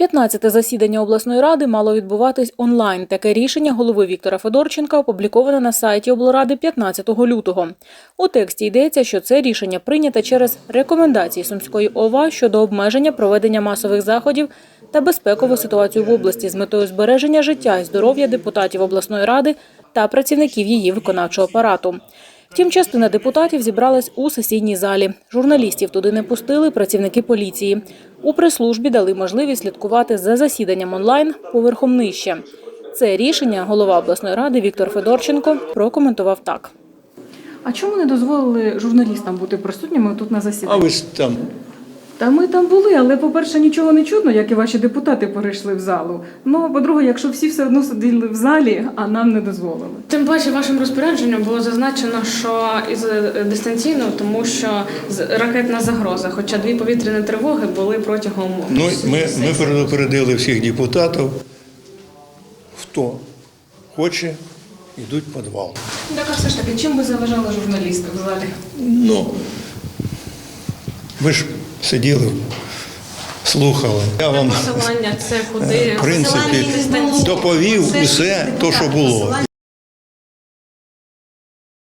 15-те засідання обласної ради мало відбуватись онлайн. Таке рішення голови Віктора Федорченка опубліковане на сайті облради 15 лютого. У тексті йдеться, що це рішення прийнято через рекомендації Сумської ОВА щодо обмеження проведення масових заходів та безпекову ситуацію в області з метою збереження життя і здоров'я депутатів обласної ради та працівників її виконавчого апарату. Втім, частина депутатів зібралась у сесійній залі. Журналістів туди не пустили працівники поліції. У прес-службі дали можливість слідкувати за засіданням онлайн поверхом нижче. Це рішення голова обласної ради Віктор Федорченко прокоментував так. А чому не дозволили журналістам бути присутніми тут на А засіданні? ви ж там Та ми там були, але по-перше, нічого не чутно, як і ваші депутати перейшли в залу. Ну, а по-друге, якщо всі все одно сиділи в залі, а нам не дозволили. Тим паче вашим розпорядженням було зазначено, що із е, дистанційно, тому що з- ракетна загроза, хоча дві повітряні тривоги були протягом ну, ми, ми предупредили всіх депутатів, хто хоче, йдуть в підвал. Так, а все ж таки, чим ви заважали журналістам в залі? Ну, ви ж сиділи, слухали. Я вам, посилання це куди в принципі, доповів усе те, що було.